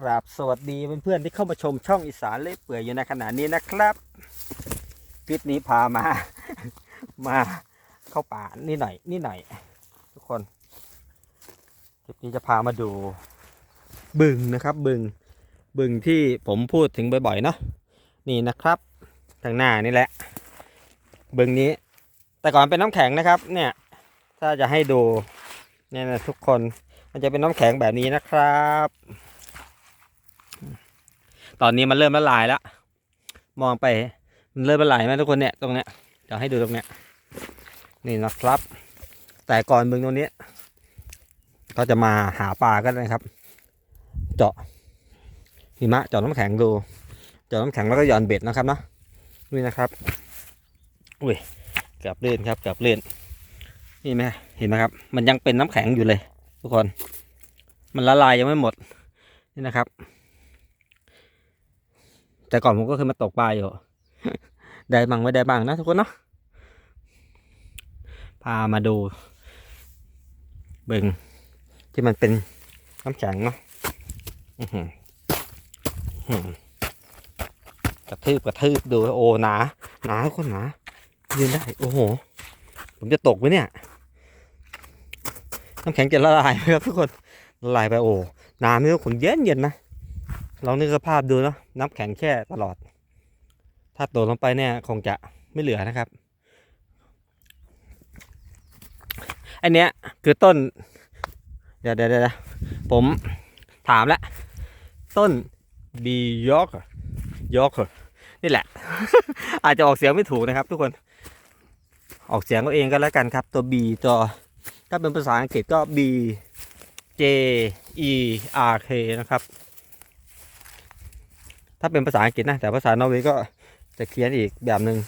กราบสวัสดีเพื่อนๆที่เข้ามาชมช่องอีสานเล่เปื่อยอยู่ในขณะนี้นะครับคลิปนี้พามา มาเข้าป่านี่หน่อยนี่หน่อย ทุกคนคลิปนี้จะพามาดู บึงนะครับบึง บึงที่ผมพูดถึงบ่อยๆเนาะนี่นะครับทางหน้านี่แหละ บึงนี้ แต่ก่อนเป็นน้ำแข็งนะครับ เนี่ย ถ้าจะให้ดูเนี่ยนะทุกคนมันจะเป็นน้ำแข็งแบบนี้นะครับ ตอนนี้มันเริ่มละลายแล้ว มองไปมันเริ่มละลายไหมทุกคนเนี่ยตรงเนี้ยเดี๋ยวให้ดูตรงเนี้ยนี่นะครับ แต่ก่อนบึงตรงนี้ก็จะมาหาปลากันนะครับ เจาะหิมะเจาะน้ำแข็งดู เจาะน้ำแข็งแล้วก็หย่อนเบ็ดนะครับเนาะนี่นะครับอุ้ยเกือบเลื่นครับเกือบเลื่นนี่ไหมเห็นไหมครับ มันยังเป็นน้ำแข็งอยู่เลย ทุกคน มันละลายยังไม่หมดนี่นะครับ แต่ก่อนผมก็เคยมาตกปลาอยู่ ได้บ้างไม่ได้บ้างนะทุกคนเนาะ พามาดูเบิงที่มันเป็นน้ำแข็งเนาะกระทืบกระทืบดูโอ้หนาหนาทุกคนหนายืนได้ โอ้โห ผมจะตกไหมเนี่ย น้ำแข็งจะละลายไหมครับทุกคนละลายไปโอ้น้ำนี่ก็ขุนเย็นเย็นนะ ลองนึกสภาพดูเนาะน้ำแข็งแช่ตลอด ถ้าตกลงไปเนี่ยคงจะไม่เหลือนะครับ อันเนี้ยคือต้น เดี๋ยวเดี๋ยวเดี๋ยวผมถามแล้วต้นบียอกยอกนี่แหละ อาจจะออกเสียงไม่ถูกนะครับ ทุกคน ออกเสียงเอาเองก็แล้วกันครับ ตัว B ตัวถ้าเป็นภาษาอังกฤษก็ B J E R K นะครับ ถ้าเป็นภาษาอังกฤษนะ แต่ภาษานอร์เวย์ก็จะเขียนอีกแบบหนึ่ง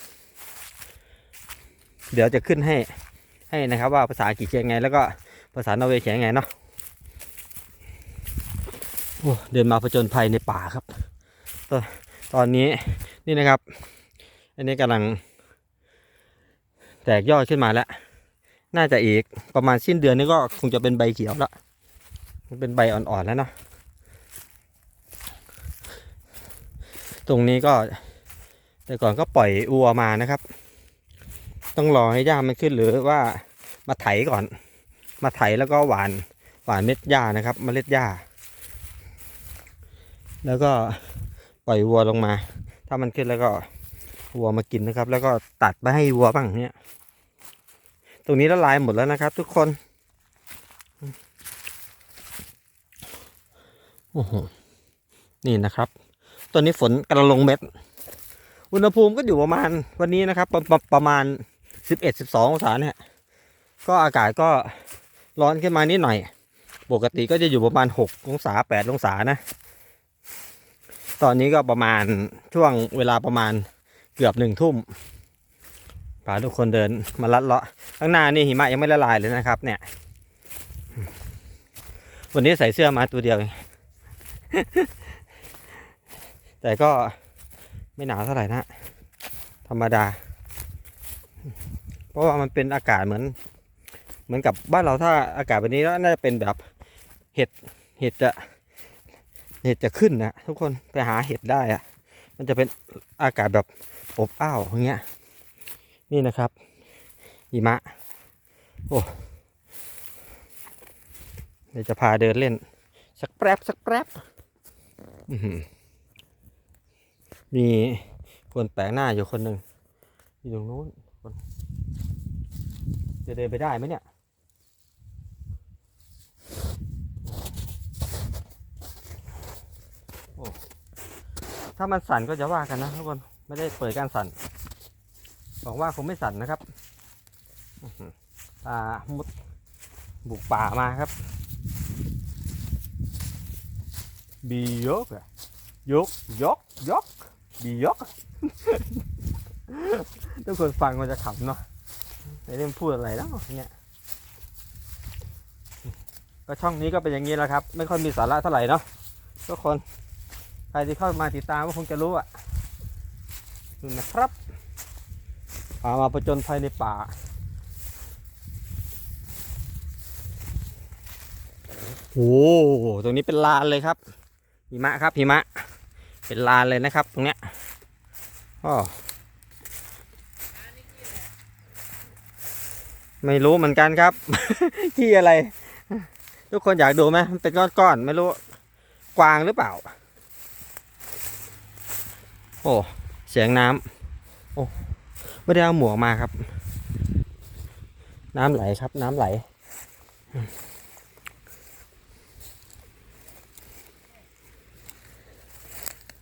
เดี๋ยวจะขึ้นให้ให้นะครับ ว่าภาษาอังกฤษเขียนไง แล้วก็ภาษานอร์เวย์เขียนไงเนาะเดินมาผจญภัยในป่าครับ ตอนตอนนี้นี่นะครับ อันนี้กำลัง แตกยอดขึ้นมาแล้ว น่าจะอีกประมาณสิ้นเดือนนี้ก็คงจะเป็นใบเขียวแล้วมันเป็นใบอ่อนๆแล้วเนาะ ตรงนี้ก็ แต่ก่อนก็ปล่อยอัวมานะครับ ต้องรอให้หญ้ามันขึ้นหรือว่ามาไถก่อน มาไถแล้วก็หวานหวานเม็ดหญ้านะครับเมล็ดหญ้า แล้วก็ปล่อยวัวลงมา ถ้ามันขึ้นแล้วก็วัวมากินนะครับ แล้วก็ตัดไปให้วัวบ้างเนี่ยตรงนี้ละลายหมดแล้วนะครับ ทุกคนโอ้โหนี่นะครับ ตอนนี้ฝนกำลังลงเม็ด อุณหภูมิก็อยู่ประมาณวันนี้นะครับ ประประประมาณสิบเอ็ดสิบสององศาเนี่ย ก็อากาศก็ร้อนขึ้นมานิดหน่อย ปกติก็จะอยู่ประมาณหกองศาแปดองศานะ ตอนนี้ก็ประมาณช่วงเวลาประมาณเกือบหนึ่งทุ่มพาทุกคนเดินมาลัดเลาะข้างหน้านี่หิมะยังไม่ละลายเลยนะครับ เนี่ย วันนี้ใส่เสื้อมาตัวเดียวเอง แต่ก็ไม่หนาวเท่าไหร่นะ ธรรมดา เพราะว่ามันเป็นอากาศเหมือน เหมือนกับบ้านเราถ้าอากาศแบบนี้ก็น่าจะเป็นแบบเห็ดเห็ดจะเห็ดจะขึ้นนะทุกคนไปหาเห็ดได้อะมันจะเป็นอากาศแบบอบอ้าวอย่างเงี้ยนี่นะครับหิมะโอ้เดี๋ยวจะพาเดินเล่น สักแป๊บสักแป๊บอือ มีคนแปลกหน้าอยู่คนหนึ่งอยู่ตรงนู้นคนจะเดินไปได้ไหมเนี่ยโอ้ถ้ามันสั่นก็จะว่ากันนะทุกคนไม่ได้เปิดการสั่นบอกว่าคงไม่สั่นนะครับอื้อหือตามุดบุกป่ามาครับ บียกอะยกยกยก บียกทุกคนฟังมันจะขำเนาะไอ้เรื่องพูดอะไรแล้วเนี่ยก็ช่องนี้ก็เป็นอย่างนี้แหละครับ ไม่ค่อยมีสาระเท่าไหร่เนาะทุกคนใครที่เข้ามาติดตามก็คงจะรู้อะนี่นะครับพามาประจนภัยในป่าโอ้โหตรงนี้เป็นลานเลยครับหิมะครับหิมะ เป็นลานเลยนะครับ ตรงเนี้ยอ้ไม่รู้เหมือนกันครับ ขี้อะไร ทุกคนอยากดูไหมมันเป็นก้อนๆไม่รู้ กวางหรือเปล่า โอ้เสียงน้ำโอ้ไม่ได้เอาหมวกมาครับ น้ำไหลครับ น้ำไหล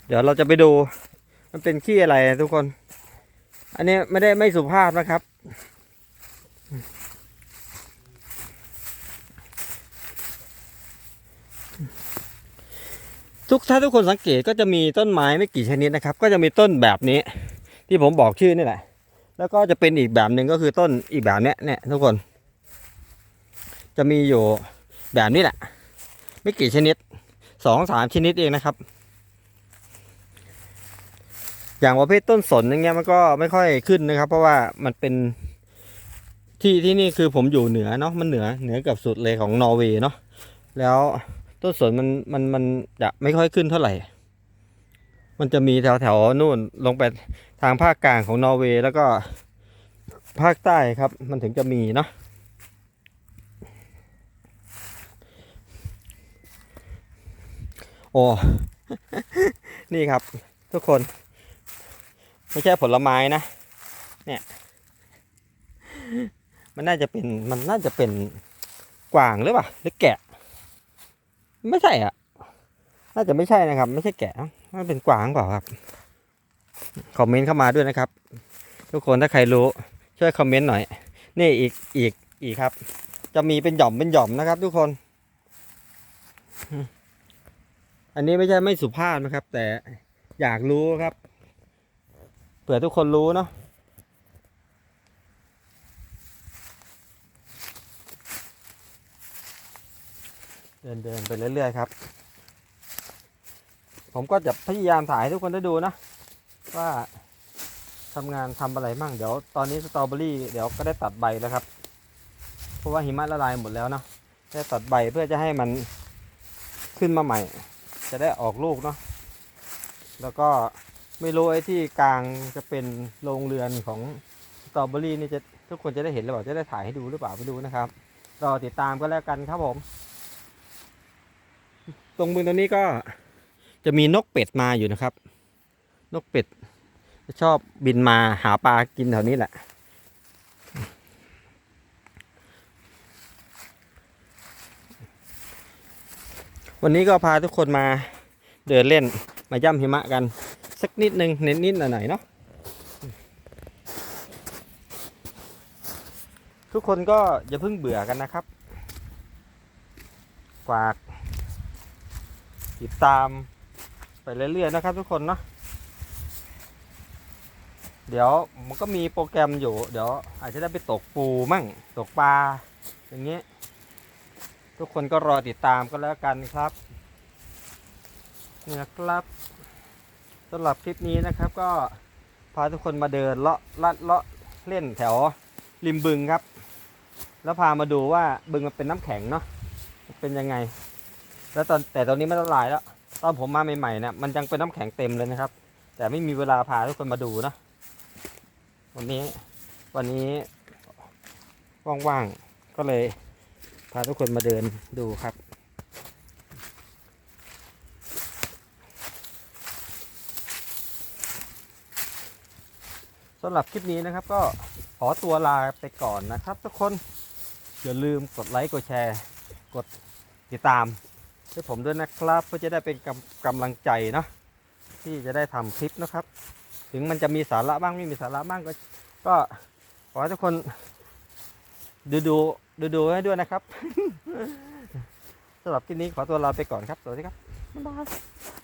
เดี๋ยวเราจะไปดู มันเป็นขี้อะไรทุกคน อันนี้ไม่ได้ไม่สุภาพนะครับ ทุกถ้าทุกคนสังเกตก็จะมีต้นไม้ไม่กี่ชนิดนะครับ ก็จะมีต้นแบบนี้ ที่ผมบอกชื่อนี่แหละ แล้วก็จะเป็นอีกแบบหนึ่งก็คือต้นอีกแบบเนี้ยเนี่ยทุกคน จะมีอยู่แบบนี้แหละ ไม่กี่ชนิดสองสามชนิดเองนะครับ อย่างประเภทต้นสนอย่างเงี้ยมันก็ไม่ค่อยขึ้นนะครับ เพราะว่ามันเป็นที่ที่นี่คือผมอยู่เหนือเนาะมันเหนือเหนือกับสุดเลยของนอร์เวย์เนาะแล้วต้นสนมันมันมันจะไม่ค่อยขึ้นเท่าไหร่ มันจะมีแถวแถวนู่นลงไปทางภาคกลางของนอร์เวย์แล้วก็ภาคใต้ครับ มันถึงจะมีเนาะโอ้ นี่ครับทุกคน ไม่ใช่ผลไม้นะ เนี่ย มันน่าจะเป็น มันน่าจะเป็นกวางหรือเปล่า หรือแกะ ไม่ใช่อะ น่าจะไม่ใช่นะครับ ไม่ใช่แกะมันเป็นกวางเปล่าครับ คอมเมนต์เข้ามาด้วยนะครับ ทุกคนถ้าใครรู้ช่วยคอมเมนต์หน่อย นี่อีก อีก อีกครับ จะมีเป็นหย่อมเป็นหย่อมนะครับ ทุกคน อันนี้ไม่ใช่ไม่สุภาพนะครับ แต่อยากรู้ครับ เผื่อทุกคนรู้เนาะเดินเดินไปเรื่อยๆครับ ผมก็จะพยายามถ่ายให้ทุกคนได้ดูนะ ว่าทำงานทำอะไรมั่งเดี๋ยวตอนนี้สตรอเบอรี่เดี๋ยวก็ได้ตัดใบแล้วครับ เพราะว่าหิมะละลายหมดแล้วเนาะได้ตัดใบเพื่อจะให้มันขึ้นมาใหม่ จะได้ออกลูกเนาะแล้วก็ ไม่รู้ไอ้ที่กลางจะเป็นโรงเรือนของสตรอเบอรี่นี่จะทุกคนจะได้เห็นหรือเปล่าจะได้ถ่ายให้ดูหรือเปล่าไม่รู้นะครับรอติดตามก็แล้วกันครับผม ตรงบึงตรงนี้ก็จะมีนกเป็ดมาอยู่นะครับ นกเป็ดชอบบินมาหาปลากินแถวนี้แหละ วันนี้ก็พาทุกคนมาเดินเล่นมาย่ำหิมะกัน สักนิดหนึ่งเน้นนิดหน่อยๆเนาะทุกคนก็อย่าเพิ่งเบื่อกันนะครับฝากติดตามไปเรื่อยๆนะครับ ทุกคนเนาะเดี๋ยวมันก็มีโปรแกรมอยู่ เดี๋ยว อาจจะได้ไปตกปูมั่งตกปลาอย่างเงี้ยทุกคนก็รอติดตามก็แล้วกันครับนี่นะครับ สำหรับคลิปนี้นะครับก็พาทุกคนมาเดินเลาะลัดเลาะเล่นแถวริมบึงครับ แล้วพามาดูว่าบึงมันเป็นน้ำแข็งเนาะเป็นยังไง แล้วตอนแต่ตอนนี้มันละลายแล้ว ตอนผมมาใหม่ๆเนี่ยมันยังเป็นน้ำแข็งเต็มเลยนะครับ แต่ไม่มีเวลาพาทุกคนมาดูเนาะวันนี้วันนี้ว่างๆก็เลยพาทุกคนมาเดินดูครับ สำหรับคลิปนี้นะครับ ก็ขอตัวลาไปก่อนนะครับ ทุกคนอย่าลืมกดไลค์กดแชร์ กดติดตามให้ผมด้วยนะครับ เพื่อจะได้เป็นกำกำลังใจเนาะที่จะได้ทำคลิปนะครับ ถึงมันจะมีสาระบ้างไม่มีสาระบ้างก็ ก็ขอให้ทุกคน ดูดูดูดูให้ด้วยนะครับ สำหรับคลิปนี้ขอตัวลาไปก่อนครับ สวัสดีครับบ๊ายบาย